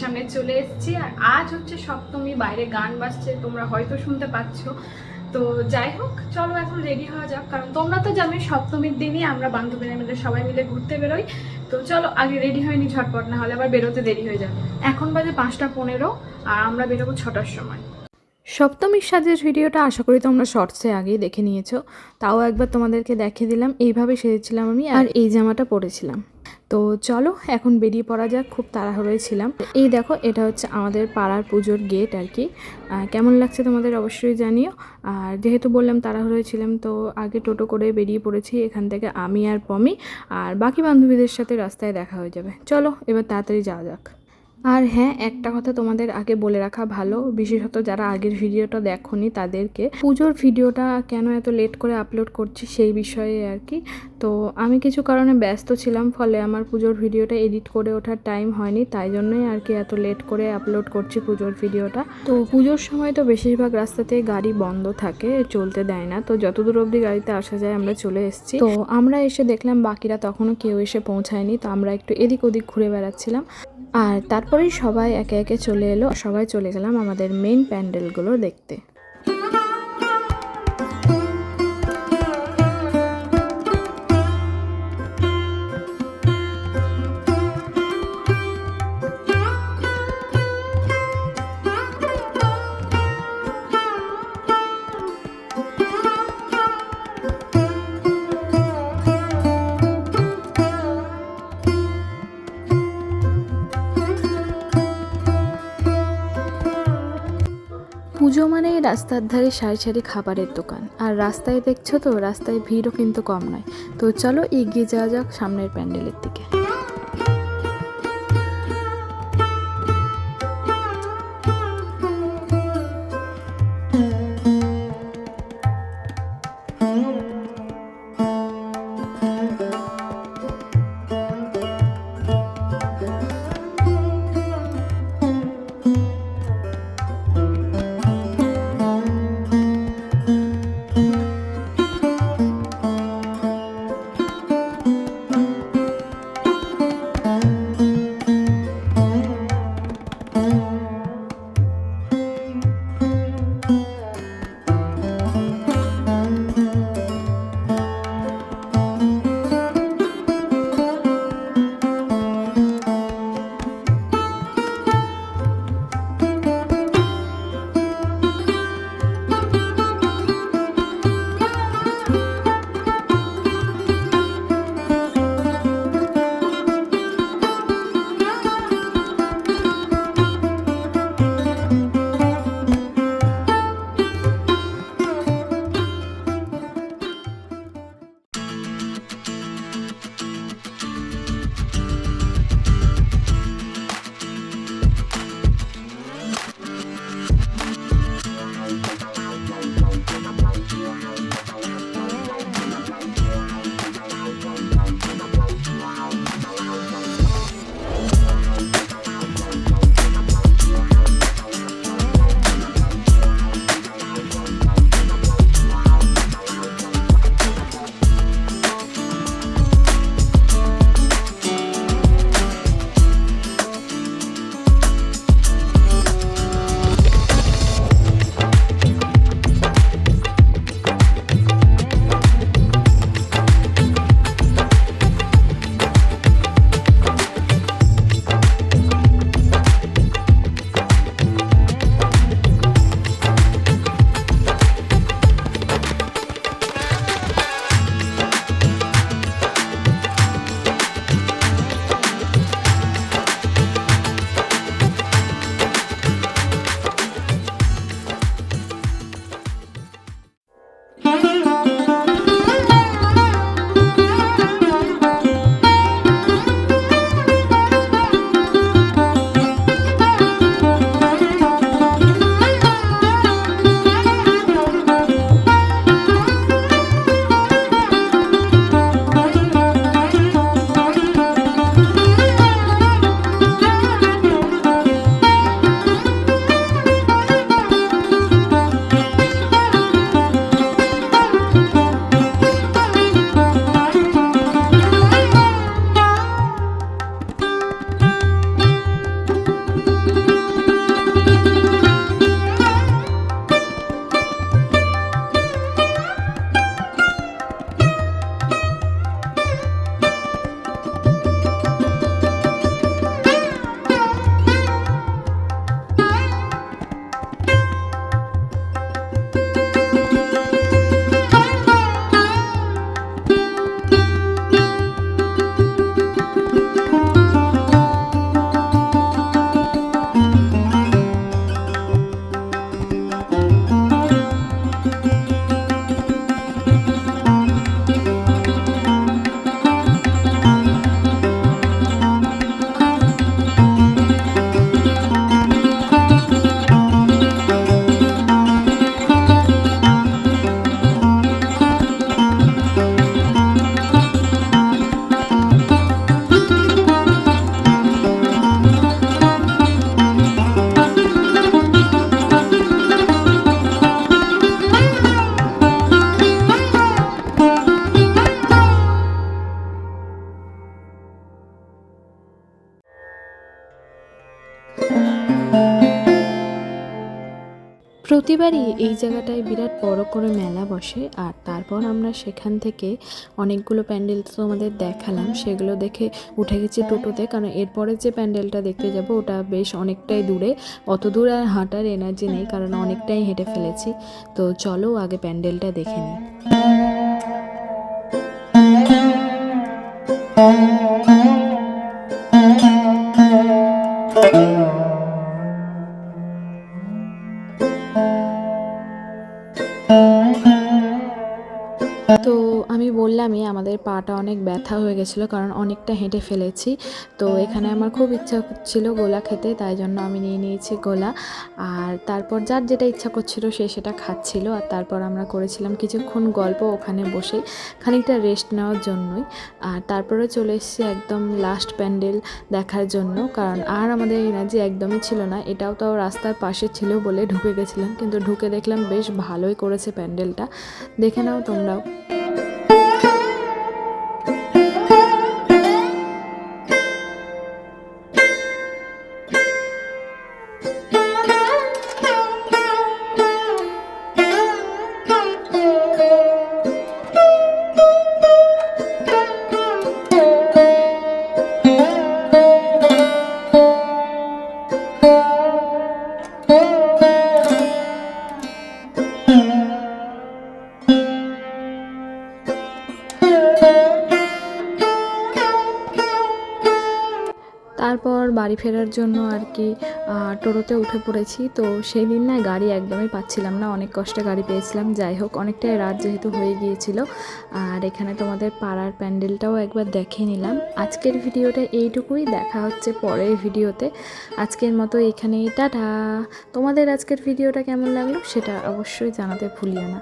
সামনে চলে এসেছি। আর আজ হচ্ছে সপ্তমী, বাইরে গান বাজছে, তোমরা হয়তো শুনতে পাচ্ছ। তো যাই হোক, চলো এখন রেডি হওয়া যাক, কারণ তোমরা তো জানোই সপ্তমীর দিনই আমরা বান্ধবীরা মিলে সবাই মিলে ঘুরতে বেরোই। তো চলো, আগে রেডি হয়নি ঝটপট, না হলে আবার বেরোতে দেরি হয়ে যাবে। এখন বাজে পাঁচটা পনেরো, আর আমরা বেরোবো ছটার সময়। সপ্তমীর সাজের ভিডিওটা আশা করি তোমরা শর্টসে আগেই দেখে নিয়েছো। তাও একবার তোমাদেরকে দেখিয়ে দিলাম, এইভাবে সেজেছিলাম আমি, আর এই জামাটা পরেছিলাম। তো চলো এখন বেরিয়ে পড়া যাক, খুব তাড়াহুড়োয় ছিলাম। এই দেখো, এটা হচ্ছে আমাদের পাড়ার পুজোর গেট আর কি। কেমন লাগছে তোমাদের অবশ্যই জানিও। আর যেহেতু বললাম তাড়াহুড়োয় ছিলাম, তো আগে টোটো করে বেরিয়ে পড়েছি, এখান থেকে আমি আর পমি। আর বাকি বান্ধবীদের সাথে রাস্তায় দেখা হয়ে যাবে। চলো, এবার তাড়াতাড়ি যাওয়া যাক। আর হ্যাঁ একটা কথা তোমাদের আগে বলে রাখা ভালো। বিশেষত যারা আগের ভিডিওটা দেখোনি তাদেরকে। পুজোর ভিডিওটা কেন এত লেট করে আপলোড করছি সেই বিষয়ে আর কি। তো আমি কিছু কারণে ব্যস্ত ছিলাম, ফলে আমার পুজোর ভিডিওটা এডিট করে ওঠার টাইম হয়নি। তাই জন্যই আর কি এত লেট করে আপলোড করছি পুজোর ভিডিওটা। তো পুজোর সময় তো বেশিরভাগ রাস্তাতে গাড়ি বন্ধ থাকে, চলতে দেয় না। তো যতদূর অবধি গাড়িতে আসা যায় আমরা চলে এসেছি। তো আমরা এসে দেখলাম বাকিরা তখনও কেউ এসে পৌঁছায়নি। তো আমরা একটু এদিক ওদিক ঘুরে বেড়াচ্ছিলাম। আর তারপরেই সবাই একে একে চলে এলো। সবাই চলে গেলাম আমাদের মেন প্যান্ডেলগুলো দেখতে। এই রাস্তার ধারে সারি সারি খাবারের দোকান। আর রাস্তায় দেখছ তো, রাস্তায় ভিড়ও কিন্তু কম নয়। তো চলো এগিয়ে যাওয়া যাক সামনের প্যান্ডেলের দিকে। প্রতিবারই এই জায়গাটায় বিরাট বড় করে মেলা বসে, আর তারপর আমরা সেখান থেকে অনেকগুলো প্যান্ডেল তো তোমাদের দেখালাম, সেগুলো দেখে উঠে গেছি টোটোতে, কারণ এরপরে যে প্যান্ডেলটা দেখতে যাব ওটা বেশ অনেকটাই দূরে, অত দূর আর হাঁটার এনার্জি নেই, কারণ অনেকটাই হেঁটে ফেলেছি। তো চলো আগে প্যান্ডেলটা দেখে নিই। আমাদের পাটা অনেক ব্যথা হয়ে গেছিল, কারণ অনেকটা হেঁটে ফেলেছি। তো এখানে আমার খুব ইচ্ছা ছিল গোলা খেতে, তাই জন্য আমি নিয়ে নিয়েছি গোলা। আর তারপর যার যেটা ইচ্ছা করছিল সে সেটা খাচ্ছিল। আর তারপর আমরা করেছিলাম কিছুক্ষণ গল্প ওখানে বসে খানিকটা রেস্ট নেওয়ার জন্যই। আর তারপরে চলে এসেছি একদম লাস্ট প্যান্ডেল দেখার জন্য, কারণ আর আমাদের এনার্জি একদমই ছিল না। এটাও তাও রাস্তার পাশে ছিল বলে ঢুকে গেছিলাম, কিন্তু ঢুকে দেখলাম বেশ ভালোই করেছে প্যান্ডেলটা দেখে নাও তোমরাও। তারপর বাড়ি ফেরার জন্য আর কি টোটোতে উঠে পড়েছি। তো সেই দিন না গাড়ি একদমই পাচ্ছিলাম না, অনেক কষ্টে গাড়ি পেয়েছিলাম। যাই হোক, অনেকটাই রাত যেহেতু হয়ে গিয়েছিল। আর এখানে তোমাদের পাড়ার প্যান্ডেলটাও একবার দেখে নিলাম। আজকের ভিডিওটা এইটুকুই, দেখা হচ্ছে পরের ভিডিওতে। আজকের মতো এখানেই, টাটা! তোমাদের আজকের ভিডিওটা কেমন লাগল সেটা অবশ্যই জানাতে ভুলিও না।